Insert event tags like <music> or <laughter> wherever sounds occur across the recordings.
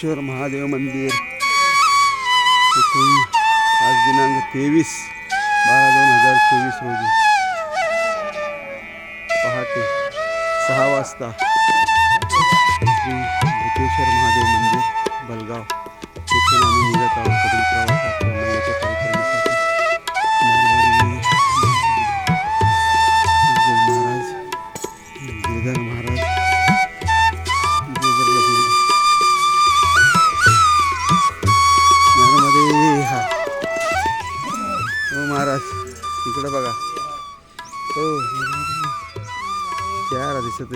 भूतेश्वर महादेव दिसत.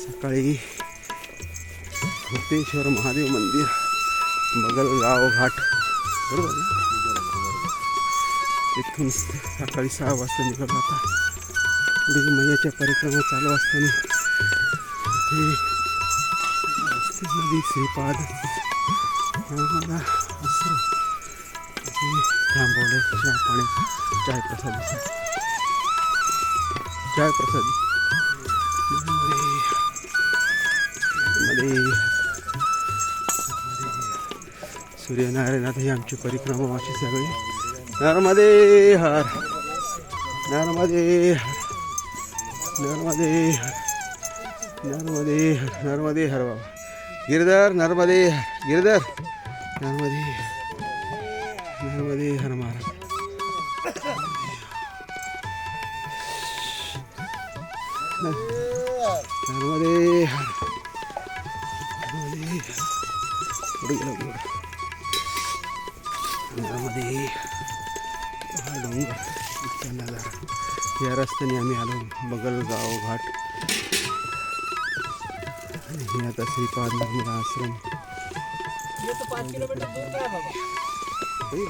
सकाळी भूतेश्वर महादेव मंदिर बगलगाव घाट. बरोबर इथून सकाळी सहा वाजता निघालो आता. पुढे मैयाच्या परिक्रमा चालू असताना श्रीपाद. नर्मदा आश्रम हे चहा पाणी चाय प्रसाद चाय प्रसादमध्ये आता ही आमची परिक्रमा अशी सगळी. नर्मदे हर. नर्मदे हर. नर्मदे हर. नर्मदे हर. नर्मदे हर बाबा. गिरधर नर्मदे गिरधर. नर्मदे हर नर्मदे हर। महाराज नर्मदे हर नर्मदे हो हा डोंगर नजारा। या रस्त्याने आम्ही आलो बगलगाव घाट। आणि आता श्रीपाद नर्मदा आश्रम। पाच किलोमीटर दूर का बाबा?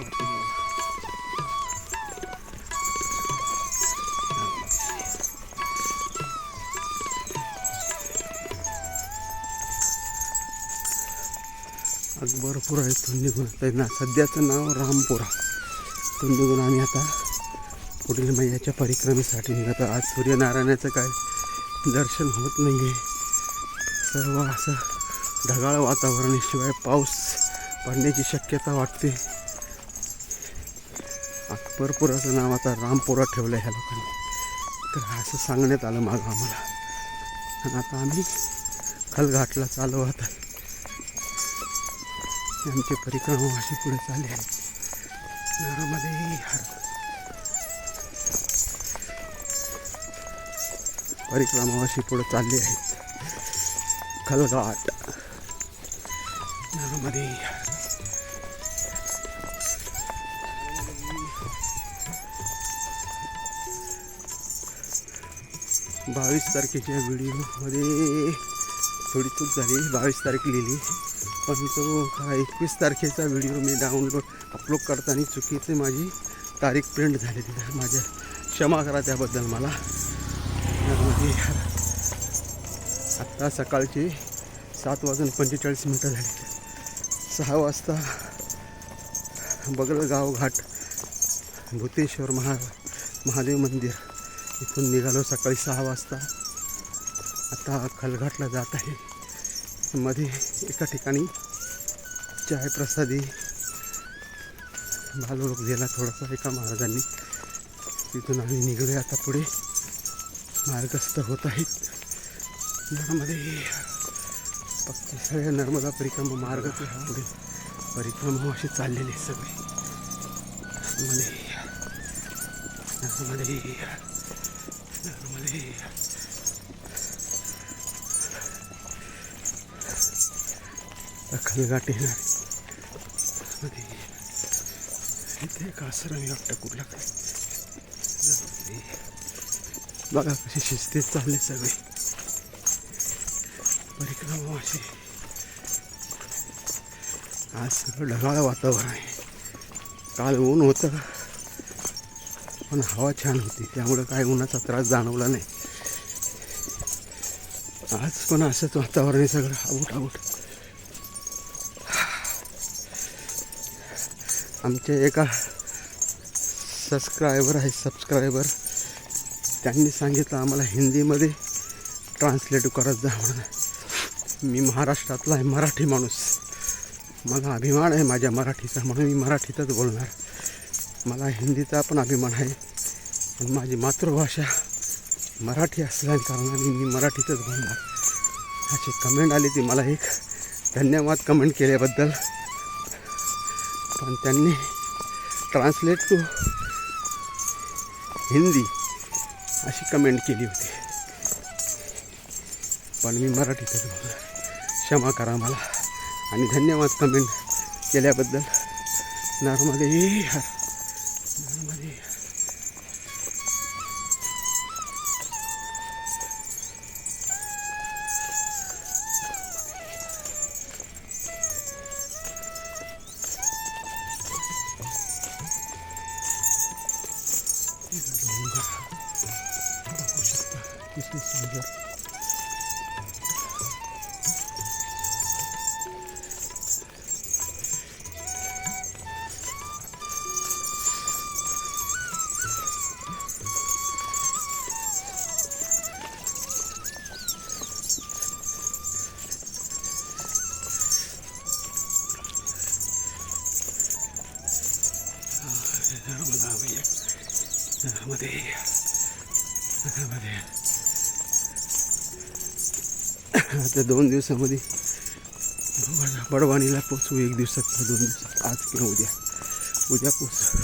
अकबरपुरा आता ना सध्याचं नाव रामपुरा. इथून आम्ही आता पुढील मैयाच्या परिक्रमेसाठी निघत आज सूर्यनारायणाचं काय दर्शन होत नाही आहे सर्व असं ढगाळ वातावरण शिवाय पाऊस पडण्याची शक्यता वाटते. अकबरपुराचं नाव आता रामपुरा ठेवलं आहे ह्या लोकांनी. तर असं सांगण्यात आलं मागं आम्हाला. आणि आता आम्ही खलघाटला चालू आहोत. आमची परिक्रमा अशी पुढे चालली आहे नारामध्ये परिक्रमा अशी पुढे चालली आहेत. खलघाट. नारामध्ये बावीस तारखेच्या व्हिडिओमध्ये थोडी चूक झाली. बावीस तारीख लिहिली. पण तो हा एकवीस तारखेचा व्हिडिओ मी डाउनलोड अपलोड करताना चुकीची माझी तारीख प्रिंट झाली तिथं माझ्या क्षमा करा त्याबद्दल मला. आत्ता सकाळचे सात वाजून पंचेचाळीस मिनटं झाली. सहा वाजता बगलगाव घाट भूतेश्वर महा महादेव मंदिर. इथून निघालो सकाळी सहा वाजता. आता खलघाटला जात आहे. मध्ये एका ठिकाणी चाय प्रसादी भालूरोग दिला थोडासा एका महाराजांनी. तिथून आम्ही निघलो आता पुढे. मार्गस्थ होत आहेत. यामध्ये फक्त सगळ्या नर्मदा परिक्रमा मार्ग पुढे. परिक्रमा हो अशी चाललेली आहे सगळे. नर्मदे. नर्मदे नर्मदे खलघाट येणार मध्ये. इथे एक आश्रम आहे वाटतं कुठला काय बघा कशी शिस्तीत चालले सगळे. परिक्रमा अशी. आज सगळं ढगाळ वातावरण आहे. काल ऊन होतं. पण हवा छान होती त्यामुळं काय उन्हाचा त्रास जाणवला नाही. आज पण असंच वातावरण आहे सगळं आऊट आऊट आमच्या एका सबस्क्रायबर आहे सबस्क्रायबर त्यांनी सांगितलं आम्हाला हिंदीमध्ये ट्रान्सलेट करत जा म्हणून. मी महाराष्ट्रातला आहे मराठी माणूस. मला अभिमान आहे माझ्या मराठीचा म्हणून मी मराठीतच बोलणार. मला हिंदीचा पण अभिमान आहे. पण माझी मातृभाषा मराठी असल्या कारणाने मी मराठीतच बोलणार. अशी कमेंट आली ती मला एक. धन्यवाद कमेंट केल्याबद्दल. पण त्यांनी ट्रान्सलेट टू हिंदी अशी कमेंट केली होती. पण मी मराठीतच बोलणार. क्षमा करा मला. आणि धन्यवाद कमेंट केल्याबद्दल. नर्मदे हर Mm-hmm. आता दोन दिवसामध्ये बडवाणीला पोचू एक दिवसात दोन दिवसात. आज किंवा उद्या. उद्या पोचू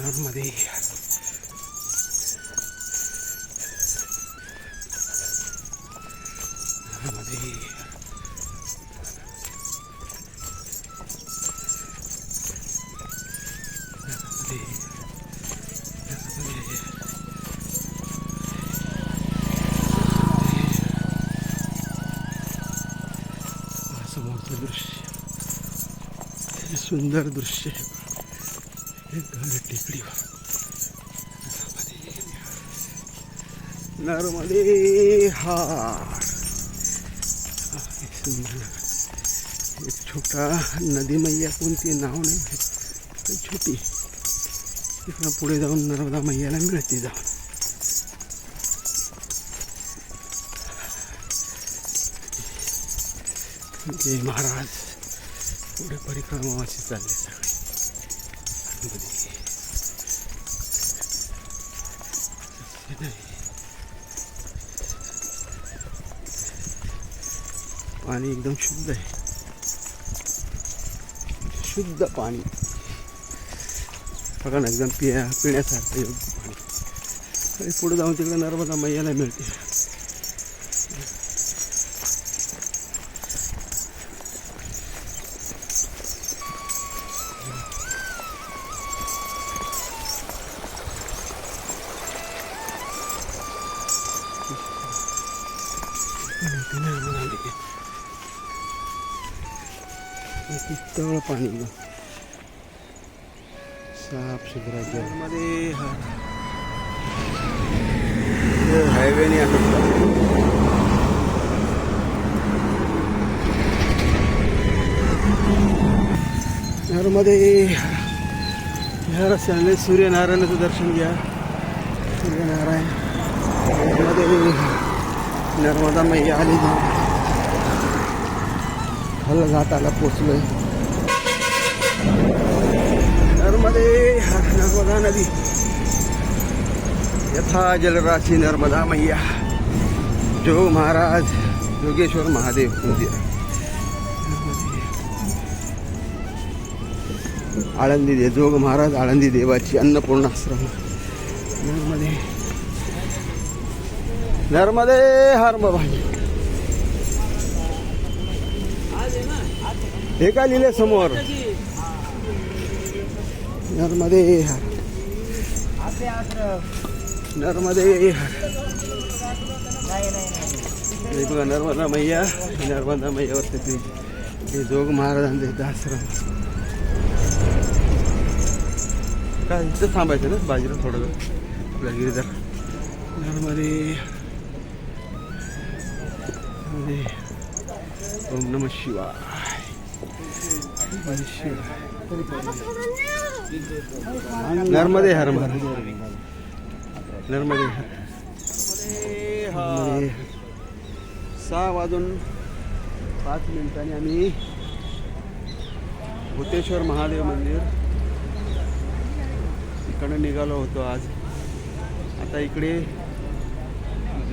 या सुंदर दृश्य आहे हे घर टेकडीवर नर्मदे हा एक छोटा नदी मैया कोणती नाव नाही छोटी तिकडं पुढे जाऊन नर्मदा मैयाला मिळते जाऊन. जय महाराज. पुढे परिक्रमा चालले चालली सगळी. पाणी एकदम शुद्ध आहे. शुद्ध पाणी. बघा ना एकदम पिया पिण्यासारखं योग्य पाणी. आणि पुढे जाऊन तिकडे नर्मदा मैयाला मिळते. तळ पाणी साफ सुथरा जलमध्ये हा हायवेने असं नर्मदे ह्या रस्त्याने सूर्यनारायणाचं दर्शन घ्या सूर्यनारायणमध्ये नर्मदा मैया आली हल घाटाला पोचलोय. नर्मदे नर्मदा नदी. यथा जलराशी नर्मदा मैया. जो महाराज योगेश्वर महादेव मंदिर आळंदी दे जोग महाराज आळंदी देवाची अन्नपूर्णाश्रम. नर्मदे. नर्मदे हर भाई हे काय लिहिले समोर? नर्मदे हर. नर्मदे हर. बघा नर्मदा मैया नर्मदा मैयावरती ती हे जोग महाराजांचे इथं काय इथं थांबायचं ना बाजूला थोडं आपल्या गिरीदार नर्मदे नर्मदे ओम नम शिवाय. नर्मदे हर नर्मदे हर. नर्मदे हर. सहा वाजून पाच मिनिटांनी आम्ही भूतेश्वर महादेव मंदिर इकडं निघालो होतो आज. आता इकडे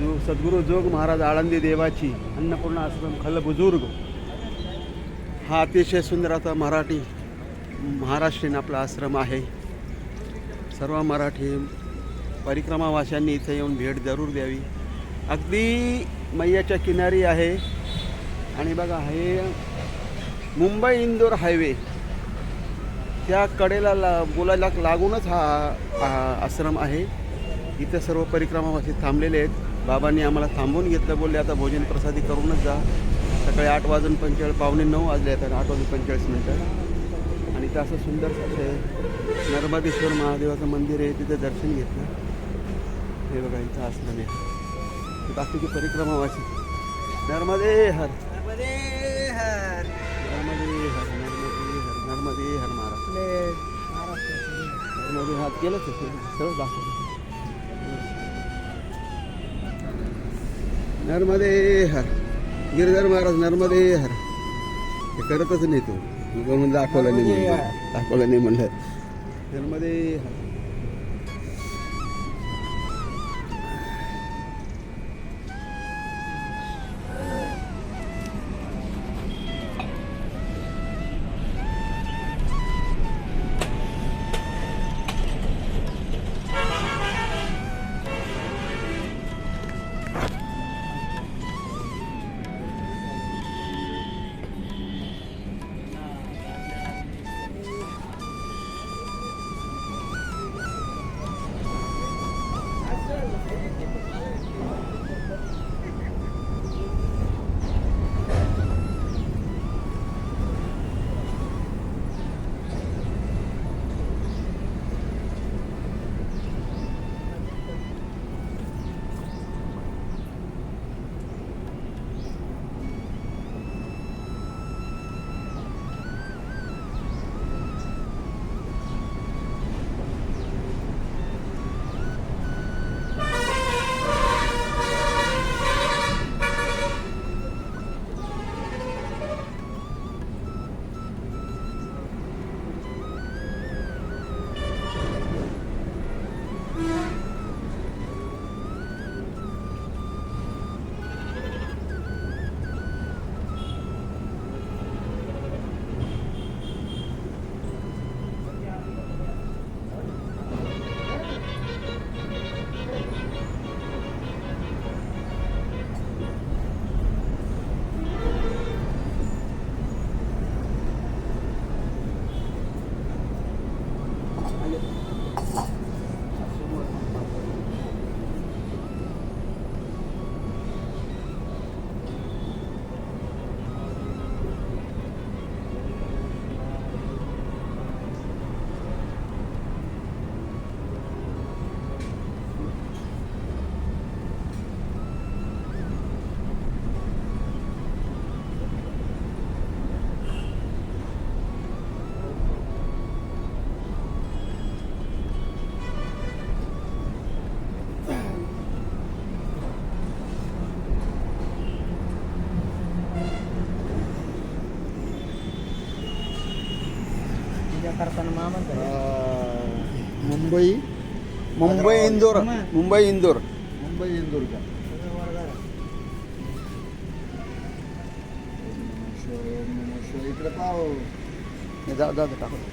जो सद्गुरू जोग महाराज आळंदी देवाची अन्नपूर्णा आश्रम खल बुजुर्ग. हा अतिशय सुंदर आता मराठी महाराष्ट्रीयन आपला आश्रम आहे. सर्व मराठी परिक्रमावाशांनी इथे येऊन भेट जरूर द्यावी. अगदी मैयाच्या किनारी आहे. आणि बघा हे मुंबई इंदोर हायवे. त्या कडेला ला बोलायला लागूनच हा हा आश्रम आहे. इथे सर्व परिक्रमावासी थांबलेले आहेत. बाबांनी आम्हाला थांबवून घेतलं बोलले आता भोजन प्रसादी करूनच जा. सकाळी आठ वाजून पंचेचाळीस पावणे नऊ वाजले आहेत आठ वाजून पंचेचाळीस मिनटं. आणि ते असं सुंदर आहे नर्मदेश्वर महादेवाचं मंदिर आहे तिथे दर्शन घेतलं. हे बघा इथं आहे ते बाकीची परिक्रमावासी. नर्मदे हर. नर्मदे हर. नर्मदे हर नर्मदे हर नर्मदे हर महाराज. नर्मदे हात केलंच सरळ दाखवलं. नर्मदे हर. गिरधर महाराज नर्मदे हर. हे करतच नाही तो. म्हणून दाखवलं नाही म्हणलं. दाखवलं नाही म्हणलं. नर्मदे हर. मुंबई? मुंबई इंदोर. मुंबई. इंदोर. मुंबई इंदूर का? इकडे पाव जा, टाकू.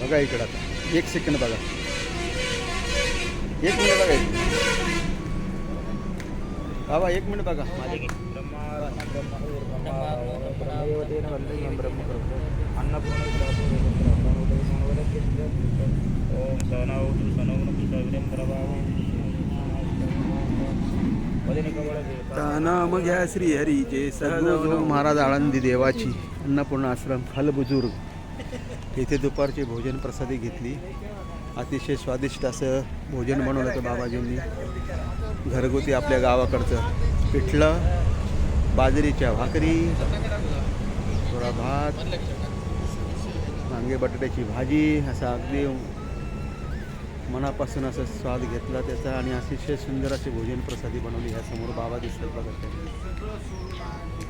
बघा इकडं आता. एक सेकंड बघा. एक मिनिट बघा. बाबा एक मिनिट बघा. नाम घ्या श्री हरीचे सहज महाराज आळंदी देवाची अन्नपूर्णा आश्रम फल इथे दुपारची भोजन प्रसादी घेतली. अतिशय स्वादिष्ट असं भोजन बनवलं होतं बाबाजींनी. घरगुती आपल्या गावाकडचं पिठलं बाजरीच्या भाकरी थोडा भात वांगे बटाट्याची भाजी असा अगदी मनापासून असं स्वाद घेतला त्याचा आणि अतिशय सुंदर अशी भोजन प्रसादी बनवली ह्यासमोर बाबा दिसतात बघा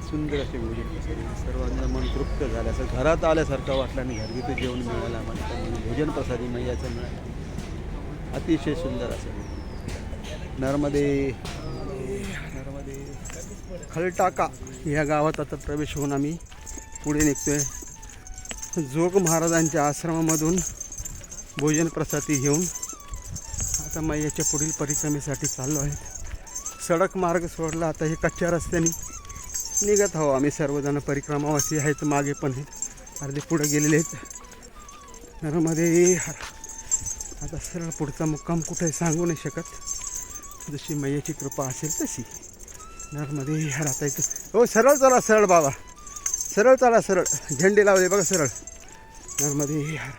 सुंदर असे भोजन प्रसादी. सर्वांना मन तृप्त झालं. असं घरात आल्यासारखं वाटलं आणि घरगुती जेवण मिळालं आम्हाला. त्यामुळे भोजन प्रसादी मैयाचं मिळालं. अतिशय सुंदर असं. नर्मदे नर्मदे खलटाका या गावात आता प्रवेश होऊन आम्ही पुढे निघतोय. जोग महाराजांच्या आश्रमामधून भोजन प्रसादी घेऊन आता मैयाच्या पुढील परिक्रमेसाठी चाललो आहे. सडक मार्ग सोडला आता हे कच्च्या रस्त्याने निघत आहो आम्ही सर्वजण. परिक्रमावासी आहेत मागे पण आहेत. अर्धे पुढे गेलेले आहेत. नरमध्ये हर आता सरळ पुढचा मुक्काम कुठे आहे सांगू नाही शकत. जशी मैयाची कृपा असेल तशी. नरमध्ये हर आता इथं हो सरळ चला सरळ बाबा. सरळ चला सरळ. झेंडे लावले बघा सरळ. नरमध्ये हर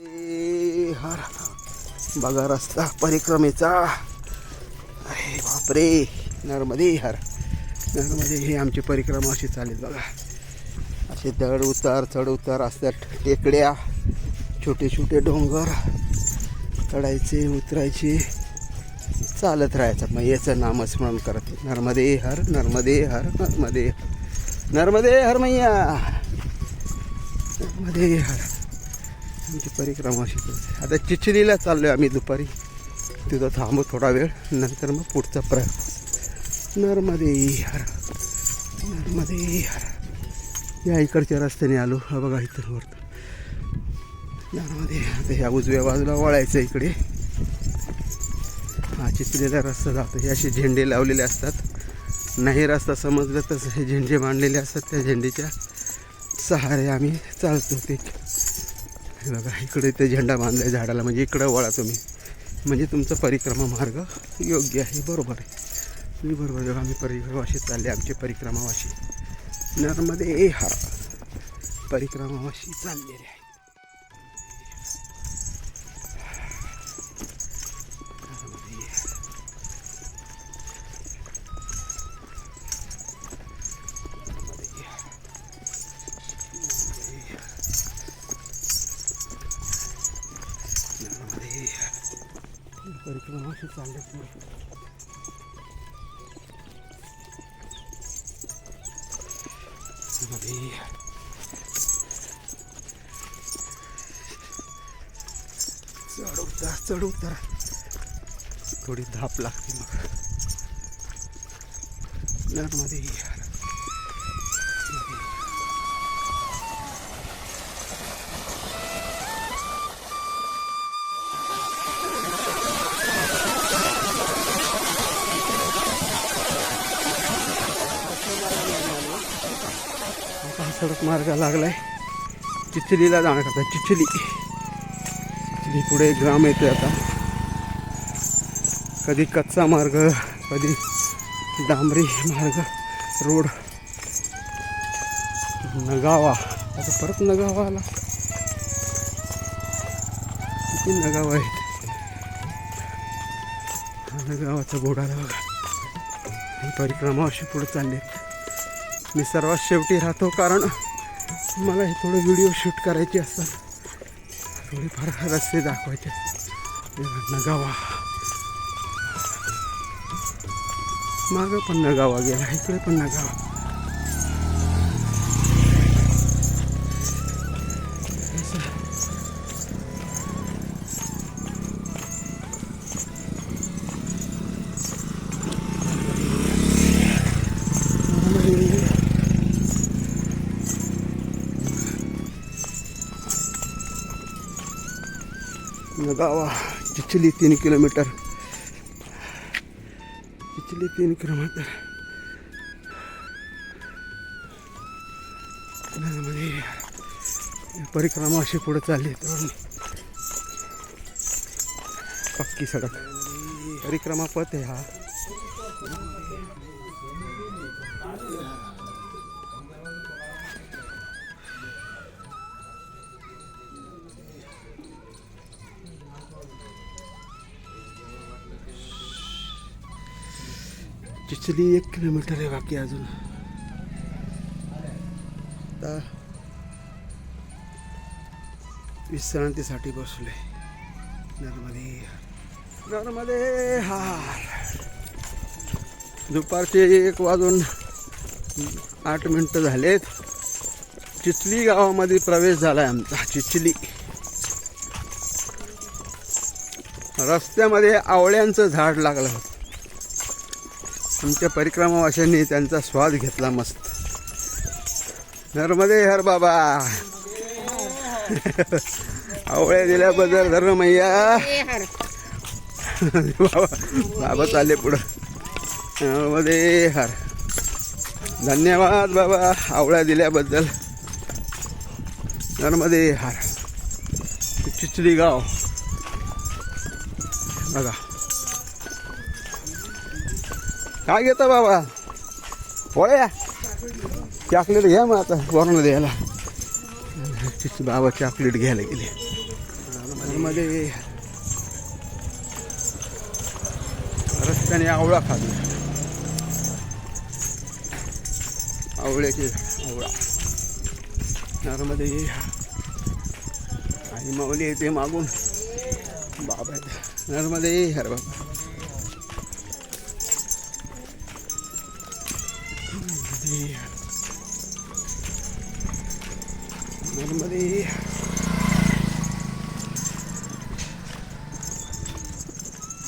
हर बघा रस्ता परिक्रमेचा. अरे बापरे नर्मदे हर. नर्मदे हे आमची परिक्रमा अशी चालेल बघा. असे दड उतार चढ उतार असतात टेकड्या. छोटे छोटे डोंगर. चढायचे उतरायचे. चालत राहायचं. मग याचं नामस्मरण करत. नर्मदे हर नर्मदे हर नर्मदे नर्मदे हर मैया. नर्मदे हर. आमची परिक्रमा अशी करते आता चिचलीला चाललो आहे आम्ही दुपारी. तिथं थांबू थोडा वेळ नंतर मग पुढचा प्रवास. नर्मदे हर नर्मदे हर. या इकडच्या रस्त्याने आलो. हा बघा इथं वरतं नर्मदे आता ह्या उजव्या बाजूला वळायचं इकडे. हा चिचलेला रस्ता जातो. हे असे झेंडे लावलेले असतात. नाही रस्ता समजलं तसं हे झेंडे मांडलेले असतात. त्या झेंडेच्या सहारे आम्ही चालतो ते. हे बघा इकडे ते झेंडा बांधला आहे झाडाला म्हणजे इकडं वळा तुम्ही. म्हणजे तुमचा परिक्रमा मार्ग योग्य आहे बरोबर आहे. तुम्ही बरोबर बघा आम्ही परिक्रमावाशी चालले आमचे परिक्रमावाशी. नर्मदे हा परिक्रमावाशी चाललेले आहे. परिक्रमावाशी चालले नर्मदे चढ उतार चढ उतार थोडी धाप लागते मग. नर्मदे सडक मार्ग लागलाय. चिचलीला जाण्याकरता चिचली चिचली पुढे ग्राम येते आता. कधी कच्चा मार्ग कधी डांबरी मार्ग रोड. नगावा. आता परत नगावा आला. किती नगावा आहेत. हा नगावाचा बोर्ड बघा. ही परिक्रमा अशी पुढे चालली आहेत. मी सर्वात शेवटी राहतो कारण मला हे थोडं व्हिडिओ शूट करायचे असतात. थोडीफार रस्ते दाखवायचे असतात. नगावा मागं पण नगावा गेला इकडे पण नगावा गावा चिचली तीन किलोमीटर. चिचली तीन किलोमीटर. परिक्रमा अशी पुढे चालली तर पक्की सडक. परिक्रमा पथ आहे हा. चिचली एक किलोमीटर आहे बाकी अजून. आता विश्रांतीसाठी बसले नर्मदे. नर्मदे हार. दुपारचे एक वाजून आठ मिनटं झालेत. चिचली गावामध्ये प्रवेश झाला आहे आमचा चिचली. रस्त्यामध्ये आवळ्यांचं झाड लागलं होतं. तुमच्या परिक्रमावाशांनी त्यांचा स्वाद घेतला मस्त. नर्मदे हर बाबा. आवळ्या दिल्याबद्दल धर्म मैया बाबा बाबा चालले पुढं. नर्मदे हर. धन्यवाद बाबा आवळ्या दिल्याबद्दल नर्मदे हार. चिचली गाव. बघा. काय घेता बाबा? पोळ्या? चॉकलेट घ्या मग आता वरून द्यायला. बाबा चॉकलेट घ्यायला गेले. मध्ये रस्त्याने आवळा खाल्ला. आवळ्याचे आवळा. नर्मदे आणि माऊली येते मागून बाबा येते. नर्मदे हर बाबा. नर्मदे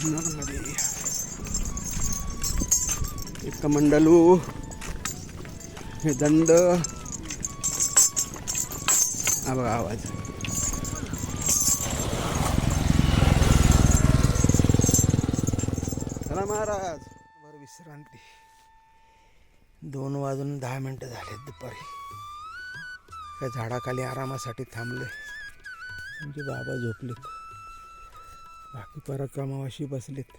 नर्मदे एक मंडलू हे दंड हा बघा आवाज चला महाराज बरं विश्रांती दोन वाजून दहा मिनटं झालेत दुपारी. त्या झाडाखाली आरामासाठी थांबले म्हणजे बाबा झोपलेत. बाकी पराक्रमावाशी बसलेत.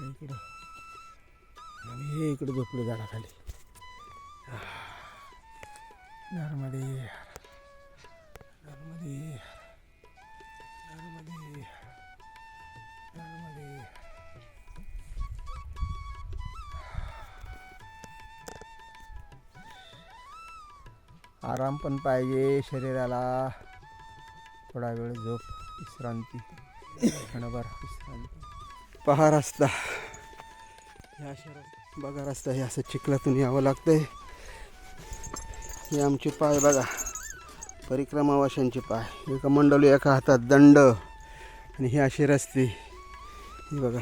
इकडं. आम्ही हे इकडे झोपलो झाडाखाली. घरमध्ये घरमध्ये आराम पण पाहिजे शरीराला. थोडा वेळ झोप विश्रांती. क्षणभर विश्रांती. पहा रस्ता. हे अशा बघा रस्ता हे असं चिखलातून यावं लागतंय. हे आमचे पाय बघा. परिक्रमावाशांचे पाय. एका मंडळी एका हातात दंड. आणि हे असे रस्ते. हे बघा.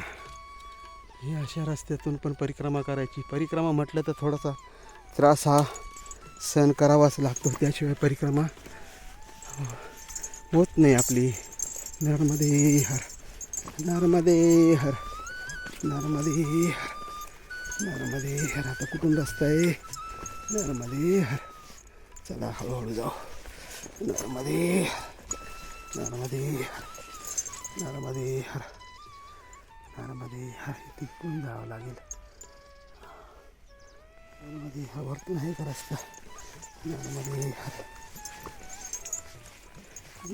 हे अशा रस्त्यातून पण परिक्रमा करायची. परिक्रमा म्हटलं तर थोडासा त्रास हा सहन करावाच लागतो त्याशिवाय परिक्रमा होत नाही आपली. नर्मदे हर नर्मदे हर नर्मदे हर नर्मदे हर. आता कुठून रस्ता आहे? नर्मदे हर. चला हळूहळू जाऊ. नर्मदे हर नर्मदे हर नर्मदे हर नर्मदे हर. तिथून जावं लागेल? मध्ये वरतून आहे का रस्ता?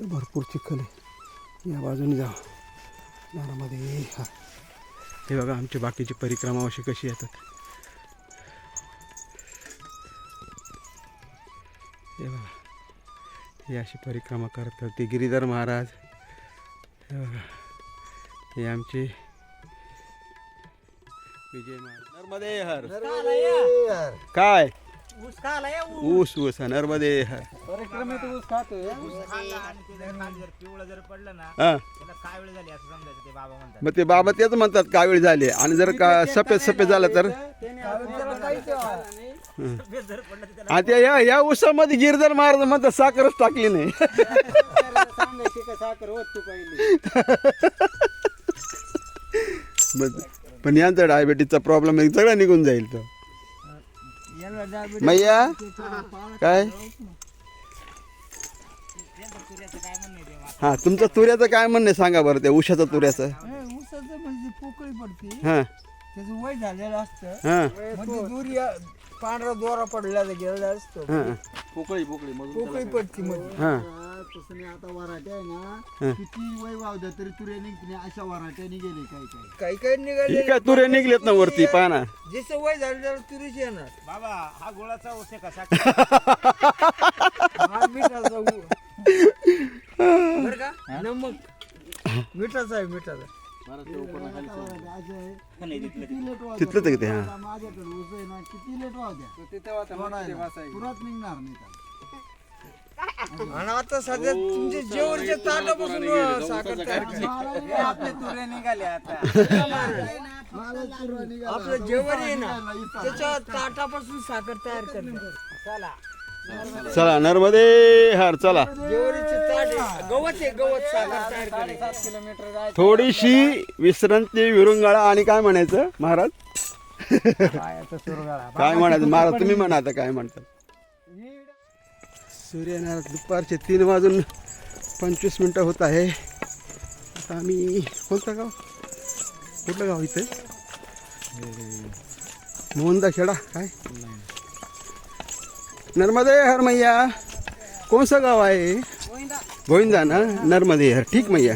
भरपूर चिखल आहे. या बाजूने जा. नारामध्ये हा. हे बघा आमची बाकीची परिक्रमा अशी कशी येतात. हे बघा. हे अशी परिक्रमा करतात ते गिरीधर महाराज. हे बघा. हे आमचे विजय महाराज. नर्मदे हर. काय? ऊस ऊस. नर्मदे हर. परिक्रमेत ऊस खातोय. आणि ते जर खाली जर पिवळं जर पडलं ना हा. त्याला काय वेळ झाली असं समजायचं ते बाबा म्हणतात. मग ते बाबा तेच म्हणतात कावीळ झाले? आणि जर का सफेद सफेद झालं तर? सफेद जर पडलं तर त्याला आता या या ऊसामध्ये गिरधर महाराज म्हणतात साखरच टाकली नाही. साखर होत तू पहिली? <laughs> मग- पण यांचा डायबिटीसचा प्रॉब्लेम आहे सगळं निघून जाईल तो. मैया काय? ते. हा तुमचं तुऱ्याचं काय म्हणणं सांगा बरं त्या उशाचं तुऱ्याचं. म्हणजे पोकळी पडते. हां. त्याचं वय झालेलं असतं. हां. म्हणजे दूर पांढरा दोरा पडलेला गेलेला असतो. हां. पोकळी पोकळी पोकळी पडती मध्ये हां. तसं नाही आता वराट्या आहे हं. ना किती वय वावद्या तरी तुरे निघणे अशा वराट्याने गेले काही काही काही काही ही निघाले काय तुरे निघलेत ना वरती पहा ना. जसं वय झालं त्याला तुरीच येणार. बाबा हा गोळाचा ओसे कसा? हा मिठाचा बरं का? नमक मिठाचा आहे मिठाचा. तिथलंच आहे. ते हां. माझ्याकडे ऊस आहे ना किती लेट वाहत्या पुरात निघणार नाही आणि आता सध्या जेवरच्या ताटापासून साखर तयार. आपले तुरे निघाले आता. आपलं जेवण आहे ना त्याच्या ताटापासून साखर तयार करणार चला. चला नर्मदे हार चला. जेवरीचे ताट आहे. गवत आहे गवत साखर तयार करायची किलोमीटर जायचं. थोडीशी विश्रांती विरुंगाळा आणि काय म्हणायचं महाराज? काय म्हणायचं महाराज तुम्ही म्हणा काय म्हणतात सूर्यनारायण दुपारचे तीन वाजून पंचवीस मिनटं होत आहे. आता आम्ही कोणतं गाव? कुठलं गाव इथे? मोहनदा खेडा काय? नर्मदे हर मैया. कोणसं गाव आहे? गोविंदा ना? नर्मदे हर. ठीक मैया.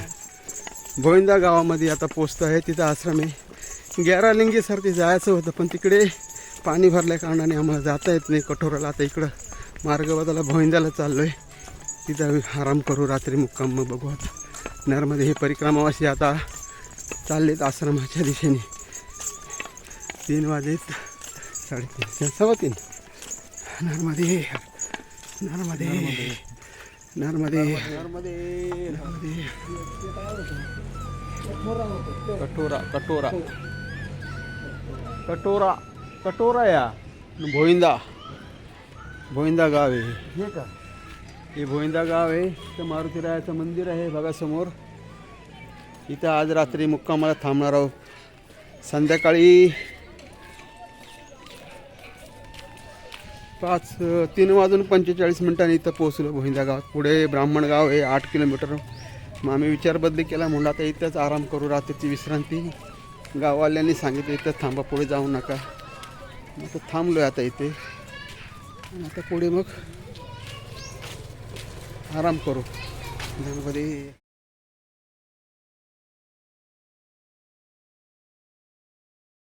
गोविंदा गावामध्ये आता पोचतो आहे तिथं आश्रम आहे. गॅरालिंगीसारखे जायचं होतं पण तिकडे पाणी भरल्या कारणाने आम्हाला जाता येत नाही. कठोराला आता इकडं. मार्ग बदला भोईंद्याला चाललो आहे तिथं आराम करू रात्री मुक्काम मग बघू आता. नर्मदे हे परिक्रमावासी आता चाललेत आश्रमाच्या दिशेने. तीन वाजेत साडेतीन सव्वा तीन नर्मदे नर्मदे नर्मदे नर्मदे कटोरा कटोरा. कटोरा कटोरा या. भोईंदा भोईंदा गाव आहे हे. का? हे भोईंदा गाव आहे. तर मारुतीरायाचं मंदिर आहे बघा समोर इथं आज रात्री मुक्कामाला थांबणार आहोत. संध्याकाळी पाच तीन वाजून पंचेचाळीस मिनिटांनी इथं पोहोचलो भोईंदा गावात. पुढे ब्राह्मण गाव आहे आठ किलोमीटर. मग आम्ही विचार बदली केला म्हणून आता इथंच आराम करू रात्रीची विश्रांती. गाववाल्यांनी सांगितलं इथं थांबा पुढे जाऊ नका. मग थांबलो आहे आता इथे. आणि आता पुढे मग आराम करू. गणपती.